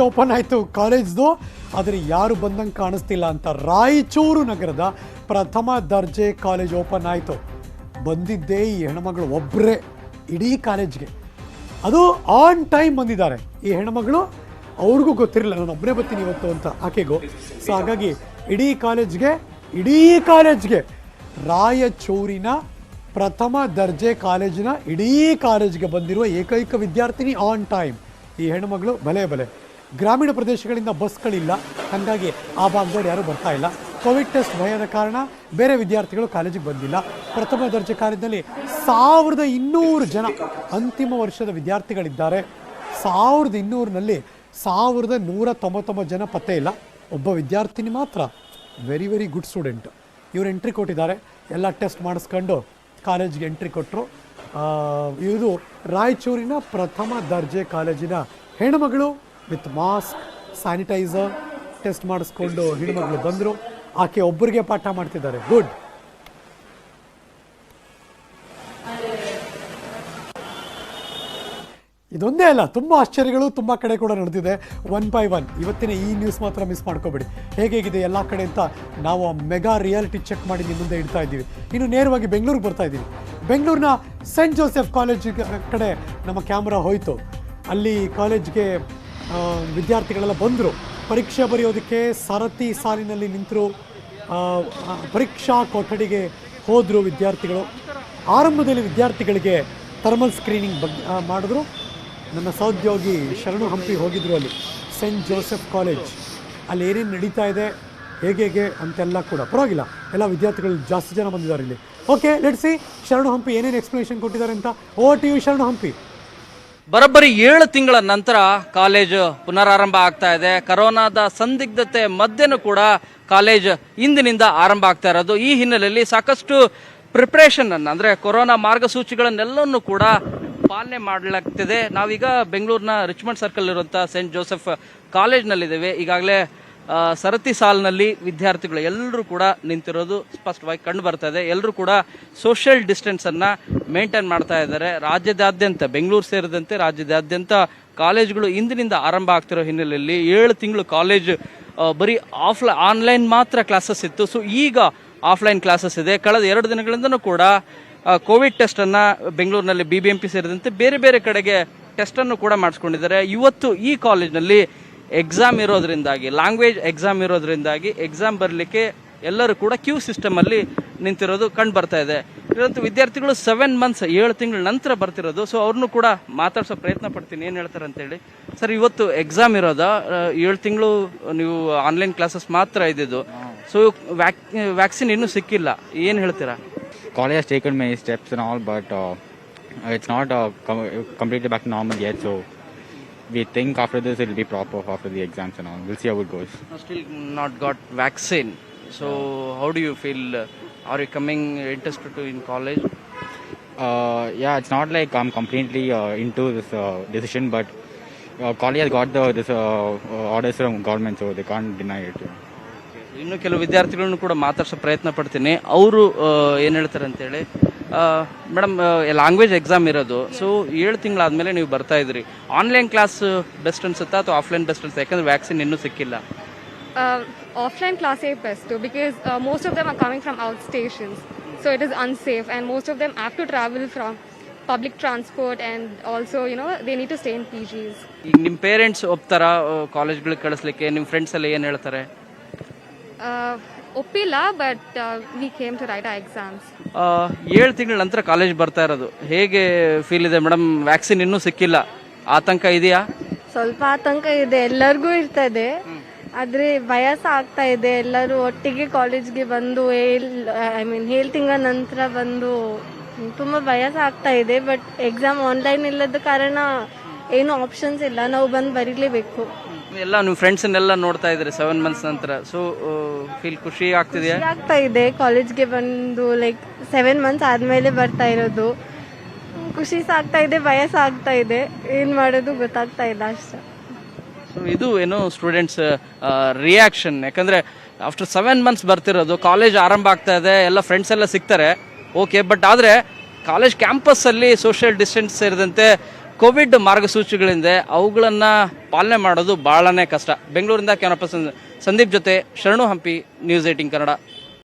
Open ಆಯಿತು ಕಾಲೇಜ್ದು. ಆದರೆ ಯಾರು ಬಂದಂಗೆ ಕಾಣಿಸ್ತಿಲ್ಲ ಅಂತ ರಾಯಚೂರು ನಗರದ ಪ್ರಥಮ ದರ್ಜೆ ಕಾಲೇಜ್ ಓಪನ್ ಆಯಿತು. ಬಂದಿದ್ದೇ ಈ ಹೆಣ್ಮಗಳು ಒಬ್ಬರೇ ಇಡೀ ಕಾಲೇಜ್ಗೆ. ಅದು ಆನ್ ಟೈಮ್ ಬಂದಿದ್ದಾರೆ. ಈ ಹೆಣ್ಮಗಳು ಅವ್ರಿಗೂ ಗೊತ್ತಿರಲಿಲ್ಲ, ನಾನು ಒಬ್ಬನೇ ಬರ್ತೀನಿ ಇವತ್ತು ಅಂತ ಆಕೆಗೂ. ಸೊ ಹಾಗಾಗಿ ಇಡೀ ಕಾಲೇಜ್ಗೆ ಇಡೀ ಕಾಲೇಜ್ಗೆ ರಾಯಚೂರಿನ ಪ್ರಥಮ ದರ್ಜೆ ಕಾಲೇಜಿನ ಇಡೀ ಕಾಲೇಜ್ಗೆ ಬಂದಿರುವ ಏಕೈಕ ವಿದ್ಯಾರ್ಥಿನಿ ಆನ್ ಟೈಮ್. ಈ ಹೆಣ್ಮಗಳು, ಬಲೆ ಬಲೆ. ಗ್ರಾಮೀಣ ಪ್ರದೇಶಗಳಿಂದ ಬಸ್ಗಳಿಲ್ಲ ಹಾಗಾಗಿ ಆ ಭಾಗದವ್ರು ಯಾರೂ ಬರ್ತಾ ಇಲ್ಲ. ಕೋವಿಡ್ ಟೆಸ್ಟ್ ಭಯದ ಕಾರಣ ಬೇರೆ ವಿದ್ಯಾರ್ಥಿಗಳು ಕಾಲೇಜಿಗೆ ಬಂದಿಲ್ಲ. ಪ್ರಥಮ ದರ್ಜೆ ಕಾಲೇಜಿನಲ್ಲಿ ಸಾವಿರದ ಇನ್ನೂರು ಜನ ಅಂತಿಮ ವರ್ಷದ ವಿದ್ಯಾರ್ಥಿಗಳಿದ್ದಾರೆ. ಸಾವಿರದ ಇನ್ನೂರಿನಲ್ಲಿ ಸಾವಿರದ ನೂರ ತೊಂಬತ್ತೊಂಬತ್ತು ಜನ ಪತ್ತೆ ಇಲ್ಲ. ಒಬ್ಬ ವಿದ್ಯಾರ್ಥಿನಿ ಮಾತ್ರ ವೆರಿ ವೆರಿ ಗುಡ್ ಸ್ಟೂಡೆಂಟ್ ಇವರು ಎಂಟ್ರಿ ಕೊಟ್ಟಿದ್ದಾರೆ. ಎಲ್ಲ ಟೆಸ್ಟ್ ಮಾಡಿಸ್ಕೊಂಡು ಕಾಲೇಜ್ಗೆ ಎಂಟ್ರಿ ಕೊಟ್ಟರು ಇದು ರಾಯಚೂರಿನ ಪ್ರಥಮ ದರ್ಜೆ ಕಾಲೇಜಿನ ಹೆಣ್ಮಗಳು ವಿತ್ ಮಾಸ್ಕ್, ಸ್ಯಾನಿಟೈಸರ್ ಟೆಸ್ಟ್ ಮಾಡಿಸ್ಕೊಂಡು ಹೆಣ್ಮಗಳು ಬಂದರು. ಆಕೆ ಒಬ್ಬರಿಗೆ ಪಾಠ ಮಾಡ್ತಿದ್ದಾರೆ. ಗುಡ್. ಇದೊಂದೇ ಅಲ್ಲ, ತುಂಬ ಆಶ್ಚರ್ಯಗಳು, ತುಂಬ ಕಡೆ ಕೂಡ ನಡೆದಿದೆ. ಒನ್ ಬೈ ಒನ್ ಇವತ್ತಿನ ಈ ನ್ಯೂಸ್ ಮಾತ್ರ ಮಿಸ್ ಮಾಡ್ಕೋಬೇಡಿ. ಹೇಗೇಗಿದೆ ಎಲ್ಲ ಕಡೆ ಅಂತ ನಾವು ಮೆಗಾ ರಿಯಾಲಿಟಿ ಚೆಕ್ ಮಾಡಿ ನಿಮ್ಮ ಮುಂದೆ ಇಡ್ತಾ ಇದ್ದೀವಿ. ಇನ್ನು ನೇರವಾಗಿ ಬೆಂಗಳೂರಿಗೆ ಬರ್ತಾ ಇದ್ದೀವಿ. ಬೆಂಗಳೂರಿನ ಸೆಂಟ್ ಜೋಸೆಫ್ ಕಾಲೇಜ್ ಕಡೆ ನಮ್ಮ ಕ್ಯಾಮ್ರಾ ಹೋಯಿತು. ಅಲ್ಲಿ ಕಾಲೇಜ್ಗೆ ವಿದ್ಯಾರ್ಥಿಗಳೆಲ್ಲ ಬಂದರು. ಪರೀಕ್ಷೆ ಬರೆಯೋದಕ್ಕೆ ಸರತಿ ಸಾಲಿನಲ್ಲಿ ನಿಂತರು ಪರೀಕ್ಷಾ ಕೊಠಡಿಗೆ ಹೋದರು ವಿದ್ಯಾರ್ಥಿಗಳು. ಆರಂಭದಲ್ಲಿ ವಿದ್ಯಾರ್ಥಿಗಳಿಗೆ ಥರ್ಮಲ್ ಸ್ಕ್ರೀನಿಂಗ್ ಬಗ್ಗೆ ಮಾಡಿದ್ರು. ನನ್ನ ಸಹೋದ್ಯೋಗಿ ಶರಣು ಹಂಪಿ ಹೋಗಿದ್ರು ಅಲ್ಲಿ ಸೆಂಟ್ ಜೋಸೆಫ್ ಕಾಲೇಜ್ ಅಲ್ಲಿ ಏನೇನು ನಡೀತಾ ಇದೆ, ಹೇಗೆ ಹೇಗೆ ಅಂತೆಲ್ಲ ಕೂಡ. ಪರವಾಗಿಲ್ಲ, ಎಲ್ಲ ವಿದ್ಯಾರ್ಥಿಗಳು ಜಾಸ್ತಿ ಜನ ಬಂದಿದ್ದಾರೆ ಇಲ್ಲಿ. ಓಕೆ ಲೆಟ್ಸಿ ಶರಣು ಹಂಪಿ ಏನೇನು ಎಕ್ಸ್ಪ್ಲನೇಷನ್ ಕೊಟ್ಟಿದ್ದಾರೆ ಅಂತ. ಓ ಟಿ ಯು ಶರಣು ಹಂಪಿ. ಬರೋಬ್ಬರಿ ಏಳು ತಿಂಗಳ ನಂತರ ಕಾಲೇಜು ಪುನರಾರಂಭ ಆಗ್ತಾ ಇದೆ. ಕರೋನಾದ ಸಂದಿಗ್ಧತೆ ಮಧ್ಯೆನೂ ಕೂಡ ಕಾಲೇಜ್ ಇಂದಿನಿಂದ ಆರಂಭ ಆಗ್ತಾ ಇರೋದು. ಈ ಹಿನ್ನೆಲೆಯಲ್ಲಿ ಸಾಕಷ್ಟು ಪ್ರಿಪ್ರೇಷನ್ ಅನ್ನು, ಅಂದ್ರೆ ಕೊರೋನಾ ಮಾರ್ಗಸೂಚಿಗಳನ್ನೆಲ್ಲವನ್ನು ಕೂಡ ಪಾಲನೆ ಮಾಡಲಾಗ್ತಿದೆ. ನಾವೀಗ ಬೆಂಗಳೂರಿನ ರಿಚ್ಮಂಡ್ ಸರ್ಕಲ್ ಇರುವಂಥ ಸೆಂಟ್ ಜೋಸೆಫ್ ಕಾಲೇಜ್ನಲ್ಲಿದ್ದೇವೆ. ಈಗಾಗಲೇ ಸರತಿ ಸಾಲಿನಲ್ಲಿ ವಿದ್ಯಾರ್ಥಿಗಳು ಎಲ್ಲರೂ ಕೂಡ ನಿಂತಿರೋದು ಸ್ಪಷ್ಟವಾಗಿ ಕಂಡು ಬರ್ತಾ ಇದೆ. ಎಲ್ಲರೂ ಕೂಡ ಸೋಷಿಯಲ್ ಡಿಸ್ಟೆನ್ಸನ್ನು ಮೇಂಟೈನ್ ಮಾಡ್ತಾ ಇದ್ದಾರೆ. ರಾಜ್ಯದಾದ್ಯಂತ, ಬೆಂಗಳೂರು ಸೇರಿದಂತೆ ರಾಜ್ಯದಾದ್ಯಂತ ಕಾಲೇಜುಗಳು ಇಂದಿನಿಂದ ಆರಂಭ ಆಗ್ತಿರೋ ಹಿನ್ನೆಲೆಯಲ್ಲಿ ಏಳು ತಿಂಗಳು ಕಾಲೇಜ್ ಬರೀ ಆಫ್ಲ ಆನ್ಲೈನ್ ಮಾತ್ರ ಕ್ಲಾಸಸ್ ಇತ್ತು. ಸೊ ಈಗ ಆಫ್ಲೈನ್ ಕ್ಲಾಸಸ್ ಇದೆ. ಕಳೆದ ಎರಡು ದಿನಗಳಿಂದನೂ ಕೂಡ ಕೋವಿಡ್ ಟೆಸ್ಟನ್ನು ಬೆಂಗಳೂರಿನಲ್ಲಿ ಬಿ ಬಿ ಎಂ ಪಿ ಸೇರಿದಂತೆ ಬೇರೆ ಬೇರೆ ಕಡೆಗೆ ಟೆಸ್ಟನ್ನು ಕೂಡ ಮಾಡಿಸ್ಕೊಂಡಿದ್ದಾರೆ. ಇವತ್ತು ಈ ಕಾಲೇಜ್ನಲ್ಲಿ ಎಕ್ಸಾಮ್ ಇರೋದ್ರಿಂದಾಗಿ ಲ್ಯಾಂಗ್ವೇಜ್ ಎಕ್ಸಾಮ್ ಇರೋದ್ರಿಂದಾಗಿ ಎಕ್ಸಾಮ್ ಬರಲಿಕ್ಕೆ ಎಲ್ಲರೂ ಕೂಡ ಕ್ಯೂ ಸಿಸ್ಟಮಲ್ಲಿ ನಿಂತಿರೋದು ಕಂಡು ಬರ್ತಾ ಇದೆ. ಇವತ್ತು ವಿದ್ಯಾರ್ಥಿಗಳು ಸೆವೆನ್ ಮಂತ್ಸ್ ಏಳು ತಿಂಗಳ ನಂತರ ಬರ್ತಿರೋದು ಸೊ ಅವ್ರನ್ನೂ ಕೂಡ ಮಾತಾಡ್ಸೋ ಪ್ರಯತ್ನ ಪಡ್ತೀನಿ ಏನು ಹೇಳ್ತಾರೆ ಅಂತೇಳಿ. ಸರ್ ಇವತ್ತು ಎಕ್ಸಾಮ್ ಇರೋದಾ? ಏಳು ತಿಂಗಳು ನೀವು ಆನ್ಲೈನ್ ಕ್ಲಾಸಸ್ ಮಾತ್ರ ಇದ್ದಿದ್ದು. ಸೊ ವ್ಯಾಕ್ ವ್ಯಾಕ್ಸಿನ್ ಇನ್ನೂ ಸಿಕ್ಕಿಲ್ಲ. ಏನು ಹೇಳ್ತೀರಾ? College has my steps all but it's not completely back normal uh, so we think after this it'll be proper after the exams and all. We'll see how it goes. still not got vaccine. So how do you feel? Are you coming interested to in college? Uh, yeah, it's not like I'm completely uh, into this uh, decision, but uh, college has got the this uh, uh, orders from government, so they can't deny it. yeah. ಇನ್ನು ಕೆಲವು ವಿದ್ಯಾರ್ಥಿಗಳನ್ನು ಕೂಡ ಮಾತಾಡ್ಸೋ ಪ್ರಯತ್ನ ಪಡ್ತೀನಿ ಅವರು ಏನು ಹೇಳ್ತಾರೆ ಅಂತೇಳಿ ಮೇಡಮ್ ಲ್ಯಾಂಗ್ವೇಜ್ ಎಕ್ಸಾಮ್ ಇರೋದು. ಸೊ ಏಳು ತಿಂಗಳಾದ್ಮೇಲೆ ನೀವು ಬರ್ತಾ ಇದ್ರಿ. ಆನ್ಲೈನ್ ಕ್ಲಾಸ್ ಬೆಸ್ಟ್ ಅನ್ಸುತ್ತಾ ಅಥವಾ ಆಫ್ಲೈನ್ ಬೆಸ್ಟ್ ಅನ್ಸುತ್ತೆ? ಯಾಕಂದ್ರೆ ವ್ಯಾಕ್ಸಿನ್ ಇನ್ನೂ ಸಿಕ್ಕಿಲ್ಲ. Offline ಕ್ಲಾಸೇ best because most of them are coming from out stations so it is unsafe and most of them have to travel from public transport and also you know they need to stay in P Gs ಈಗ ನಿಮ್ಮ parents ಒಪ್ತಾರಾ ಕಾಲೇಜ್ಗಳಿಗೆ ಕಳಿಸ್ಲಿಕ್ಕೆ? ನಿಮ್ಮ friends ಎಲ್ಲ ಏನು ಹೇಳ್ತಾರೆ? Uh, but we came to write ಆ exams. ಏಳು ತಿಂಗಳ ನಂತರ ಕಾಲೇಜ್ ಬರ್ತಾ ಇರೋದು. ಹೇಗೆ ಫೀಲ್ ಇದೆ? ಮೇಡಮ್ ವ್ಯಾಕ್ಸಿನ್ ಇನ್ನೂ ಸಿಕ್ಕಿಲ್ಲ. ಆತಂಕ ಇದೆಯಾ? ಸ್ವಲ್ಪ ಆತಂಕ ಇದೆ. ಎಲ್ಲರಿಗೂ ಇರ್ತದೆ ಆದ್ರೆ ಭಯ ಸಹ ಆಗ್ತಾ ಇದೆ. ಎಲ್ಲರೂ ಒಟ್ಟಿಗೆ ಕಾಲೇಜ್ಗೆ ಬಂದು ಏಳ್ ಐ ಮೀನ್ ಏಳು ತಿಂಗಳ ನಂತರ ಬಂದು ತುಂಬಾ ಭಯ ಸಹ ಆಗ್ತಾ ಇದೆ. ಬಟ್ ಎಕ್ಸಾಮ್ ಆನ್ಲೈನ್ ಇಲ್ಲದ ಕಾರಣ ಏನು ಆಪ್ಷನ್ಸ್ ಇಲ್ಲ. ನಾವು ಬಂದು ಬರೀಲೇಬೇಕು. ಎಲ್ಲ ನಿಮ್ಮ ಫ್ರೆಂಡ್ಸನ್ನೆಲ್ಲ ನೋಡ್ತಾ ಇದ್ರಿ ಸೆವೆನ್ ಮಂತ್ಸ್ ನಂತರ. ಸೊ ಫೀಲ್ ಖುಷಿ ಆಗ್ತಿದೆಯಾ? ಆಗ್ತಾ ಇದೆ. ಕಾಲೇಜ್ಗೆ ಬಂದು ಲೈಕ್ ಸೆವೆನ್ ಮಂತ್ಸ್ ಆದ್ಮೇಲೆ ಬರ್ತಾ ಇರೋದು. ಖುಷಿ ಆಗ್ತಾ ಇದೆ ಭಯ ಸಹ ಆಗ್ತಾ ಇದೆ. ಏನ್ ಮಾಡೋದು ಗೊತ್ತಾಗ್ತಾ ಇಲ್ಲ ಅಷ್ಟೇ. ಸೊ ಇದು ಏನು ಸ್ಟೂಡೆಂಟ್ಸ್ ರಿಯಾಕ್ಷನ್ ಯಾಕಂದ್ರೆ ಆಫ್ಟರ್ ಸೆವೆನ್ ಮಂತ್ಸ್ ಬರ್ತಿರೋದು ಕಾಲೇಜ್ ಆರಂಭ ಆಗ್ತಾ ಇದೆ ಎಲ್ಲ ಫ್ರೆಂಡ್ಸ್ ಎಲ್ಲ ಸಿಗ್ತಾರೆ. ಓಕೆ ಬಟ್ ಆದರೆ ಕಾಲೇಜ್ ಕ್ಯಾಂಪಸ್ಸಲ್ಲಿ ಸೋಷಿಯಲ್ ಡಿಸ್ಟೆನ್ಸ್ ಸೇರಿದಂತೆ ಕೋವಿಡ್ ಮಾರ್ಗಸೂಚಿಗಳಿಂದ ಅವುಗಳನ್ನು ಪಾಲನೆ ಮಾಡೋದು ಭಾಳನೇ ಕಷ್ಟ. ಬೆಂಗಳೂರಿಂದ ಕ್ಯಾನಪ ಸಂದೀಪ್ ಜೊತೆ ಶರಣು ಹಂಪಿ, ನ್ಯೂಸ್ ಏಟಿಂಗ್ ಕನ್ನಡ.